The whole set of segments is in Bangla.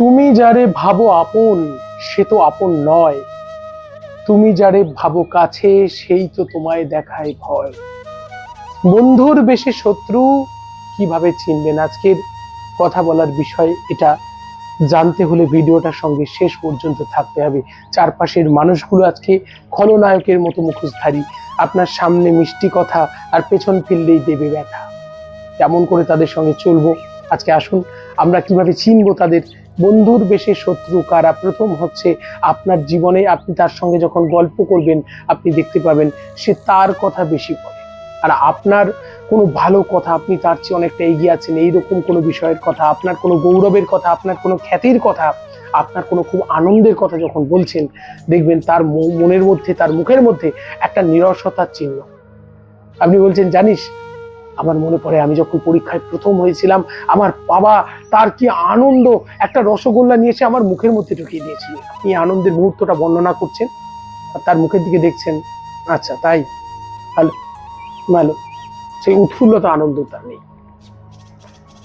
তুমি যারে ভাবো আপন, সে তো আপন নয়। তুমি যারে ভাবো কাছে, সেই তো তোমায় দেখায় ভয়। বন্ধুর বেশি শত্রু কীভাবে চিনবেন আজকের কথা বলার বিষয় এটা? জানতে হলে ভিডিওটার সঙ্গে শেষ পর্যন্ত থাকতে হবে। চারপাশের মানুষগুলো আজকে খলনায়কের মতো মুখোশধারী। আপনার সামনে মিষ্টি কথা আর পেছন ফিরলেই দেবে ব্যথা। কেমন করে তাদের সঙ্গে চলবো? আজকে আসুন, আমরা কীভাবে চিনবো তাদের বন্ধুর বেশি শত্রু কারা? প্রথম হচ্ছে আপনার জীবনে আপনি তার সঙ্গে যখন গল্প করবেন, আপনি দেখতে পাবেন সে তার কথা বেশি বলে। আর আপনার কোনো ভালো কথা, আপনি তার চেয়ে অনেকটা এগিয়ে আছেন, এইরকম কোনো বিষয়ের কথা, আপনার কোনো গৌরবের কথা, আপনার কোনো খ্যাতির কথা, আপনার কোনো খুব আনন্দের কথা যখন বলছেন, দেখবেন তার মনের মধ্যে, তার মুখের মধ্যে একটা নিরসতার চিহ্ন। আপনি বলছেন, জানিস আমার মনে পড়ে আমি যখন পরীক্ষায় প্রথম হয়েছিলাম, আমার বাবা তার কি আনন্দ, একটা রসগোল্লা নিয়ে এসে আমার মুখের মধ্যে ঢুকিয়ে দিয়েছিল। আপনি আনন্দের মুহূর্তটা বর্ণনা করছেন? আর তার মুখের দিকে দেখছেন? আচ্ছা তাই? ভালো ভালো সেই উৎফুল্লতা আনন্দ তার নেই।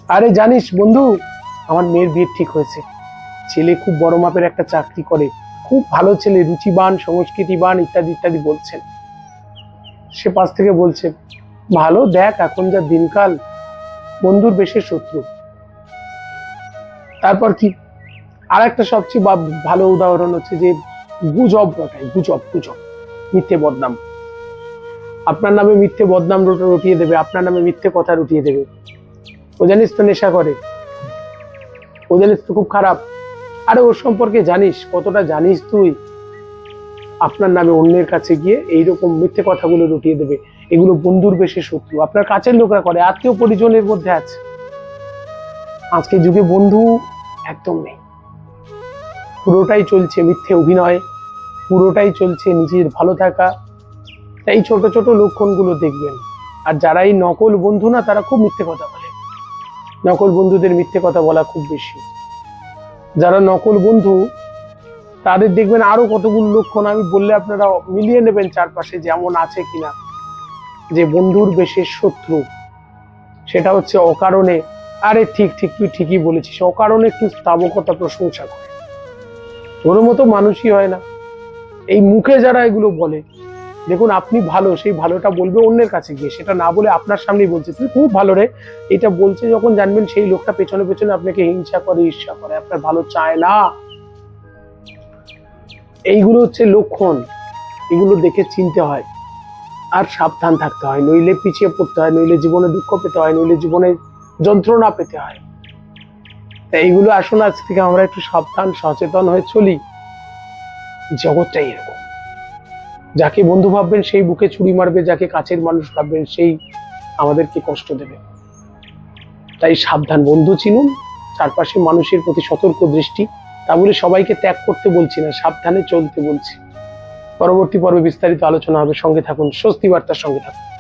আরে জানিস বন্ধু, আমার মেয়ের বিয়ে ঠিক হয়েছে। ছেলে খুব বড় মাপের একটা চাকরি করে। খুব ভালো ছেলে, রুচিবান, সংস্কৃতিবান, ইত্যাদি ইত্যাদি বলছেন। সে পাশ থেকে বলছে ভালো, দেখ এখন যা দিনকাল বন্ধুর বেশি শত্রু। তারপর কি? আর একটা সবচেয়ে ভালো উদাহরণ হচ্ছে যে গুজব রটাই গুজব গুজব, মিথ্যে বদনাম। আপনার নামে মিথ্যে বদনাম রোটা, রটিয়ে দেবে, আপনার নামে মিথ্যে কথা রটিয়ে দেবে। ও জানিস তো নেশা করে। ও জানিস তো খুব খারাপ। আরে ওর সম্পর্কে জানিস, কতটা জানিস তুই? আপনার নামে অন্যের কাছে গিয়ে এইরকম মিথ্যে কথাগুলো রটিয়ে দেবে। এগুলো বন্ধুর বেশি শত্রু। আপনার কাছের লোকরা করে, আত্মীয় পরিজনের মধ্যে আছে। আজকে যুগে বন্ধু একদম নেই। পুরোটাই চলছে মিথ্যে অভিনয়, পুরোটাই চলছে নিজের ভালো থাকা। তাই ছোট ছোট লক্ষণগুলো দেখবেন। আর যারা এই নকল বন্ধু না, তারা খুব মিথ্যে কথা বলে। নকল বন্ধুদের মিথ্যে কথা বলা খুব বেশি। যারা নকল বন্ধু, তাদের দেখবেন আরও কতগুলো লক্ষণ। আমি বললে আপনারা মিলিয়ে নেবেন চারপাশে যেমন আছে কিনা। যে বন্ধুর বেশি শত্রু, সেটা হচ্ছে অকারণে, আরে ঠিক ঠিক, তুই ঠিকই বলেছিস, অকারণে একটু স্থাবকতা প্রশংসা করে। তোর মতো মানুষই হয় না। এই মুখে যারা এগুলো বলে, দেখুন আপনি ভালো, সেই ভালোটা বলবে অন্যের কাছে গিয়ে, সেটা না বলে আপনার সামনেই বলছে, তুই খুব ভালো রে। এটা বলছে যখন জানবেন সেই লোকটা পেছনে পেছনে আপনাকে হিংসা করে, ঈর্ষা করে, আপনার ভালো চায় না। এইগুলো হচ্ছে লক্ষণ, এগুলো দেখে চিনতে হয়। আর সাবধান থাকতে হয়, নইলে পিছিয়ে পড়তে হয়, নইলে জীবনে দুঃখ পেতে হয়, নইলে জীবনে যন্ত্রণা পেতে হয়। তাই এইগুলো আসুন আজ থেকে আমরা একটু সাবধান, সচেতন হয়ে চলি। জগৎটাই এরকম। যাকে বন্ধু ভাববেন সেই বুকে ছুরি মারবে, যাকে কাছের মানুষ ভাববেন সেই আমাদেরকে কষ্ট দেবে। তাই সাবধান, বন্ধু চিনুন, চারপাশে মানুষের প্রতি সতর্ক দৃষ্টি। তা বলে সবাইকে ত্যাগ করতে বলছি না, সাবধানে চলতে বলছি। পরবর্তী পর্বে বিস্তারিত আলোচনা হবে। সঙ্গে থাকুন স্বস্তি বার্তার সঙ্গে থাকুন।